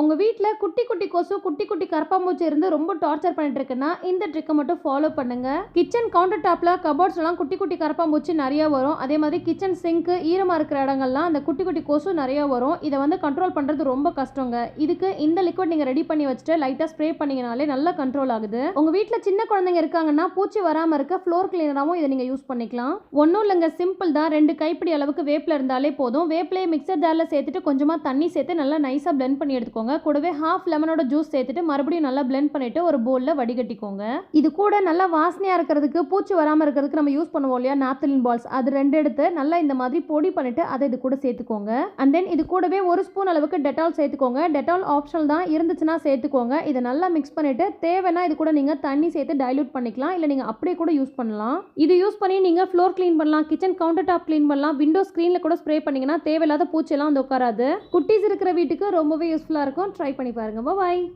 உங்கள் வீட்டில் குட்டி குட்டி கொசு குட்டி குட்டி கரப்பாம்பூச்சி இருந்து ரொம்ப டார்ச்சர் பண்ணிட்டு இருக்குன்னா இந்த ட்ரிக்கை மட்டும் ஃபாலோ பண்ணுங்க. கிச்சன் கவுண்டர் டாப்பில் கபோர்ட்ஸ்லாம் குட்டி குட்டி கரப்பாம்பூச்சி நிறைய வரும். அதே மாதிரி கிச்சன் சிங்க்கு ஈரமாக இருக்கிற இடங்கள்லாம் அந்த குட்டி குட்டி கொசு நிறைய வரும். இதை வந்து கண்ட்ரோல் பண்ணுறது ரொம்ப கஷ்டங்க. இதுக்கு இந்த லிக்விட் நீங்கள் ரெடி பண்ணி வச்சுட்டு லைட்டாக ஸ்ப்ரே பண்ணீங்கனாலே நல்லா கண்ட்ரோல் ஆகுது. உங்கள் வீட்டில் சின்ன குழந்தைங்க இருக்காங்கன்னா பூச்சி வராமல் இருக்க ஃப்ளோர் கிளீனராகவும் இதை நீங்கள் யூஸ் பண்ணிக்கலாம். ஒன்றும் இல்லைங்க சிம்பிள் தான். ரெண்டு கைப்பிடி அளவுக்கு வேப்பில் இருந்தாலே போதும். வேப்பிலையை மிக்சர் ஜாரில் சேர்த்துட்டு கொஞ்சமாக தண்ணி சேர்த்து நல்லா நைஸாக பிளெண்ட் பண்ணி எடுத்துக்கோங்க. கூடவே ஹாஃப் லெமனோட ஜூஸ் சேர்த்துட்டு மறுபடியும் நல்லா பிளெண்ட் பண்ணிட்டு ஒரு பவுலில் வடிகட்டிக்கோங்க. இது கூட நல்லா வாசனையாக இருக்கிறதுக்கு பூச்சி வராமல் இருக்கிறதுக்கு நம்ம யூஸ் பண்ணுவோம் இல்லையா நாப்தலின் பால்ஸ் அது ரெண்டு எடுத்து நல்லா இந்த மாதிரி பொடி பண்ணிட்டு அதை இது கூட சேர்த்துக்கோங்க. அண்ட் தென் இது கூடவே ஒரு ஸ்பூன் அளவுக்கு டெட்டால் சேர்த்துக்கோங்க. டெட்டால் ஆப்ஷனல் தான். இருந்துச்சுன்னா சேர்த்துக்கோங்க. இதை நல்லா மிக்ஸ் பண்ணிட்டு தேவைன்னா இது கூட நீங்கள் தண்ணி சேர்த்து டைலூட் பண்ணிக்கலாம். இல்லை நீங்கள் அப்படியே கூட யூஸ் பண்ணலாம். இது யூஸ் பண்ணி நீங்கள் ஃப்ளோர் க்ளீன் பண்ணலாம். கிச்சன் கவுண்டர் டாப் க்ளீன் பண்ணலாம் விண்டோ ஸ்க்ரீனில் கூட ஸ்ப்ரே பண்ணீங்கன்னா தேவையில்லாத பூச்சியெல்லாம் வந்து உட்காராது. குட்டீஸ் இருக்கிற வீட்டுக்கு ரொம்பவே யூஸ்ஃபுல்லாக இருக்கும். ட்ரை பண்ணி பாருங்க. பாய்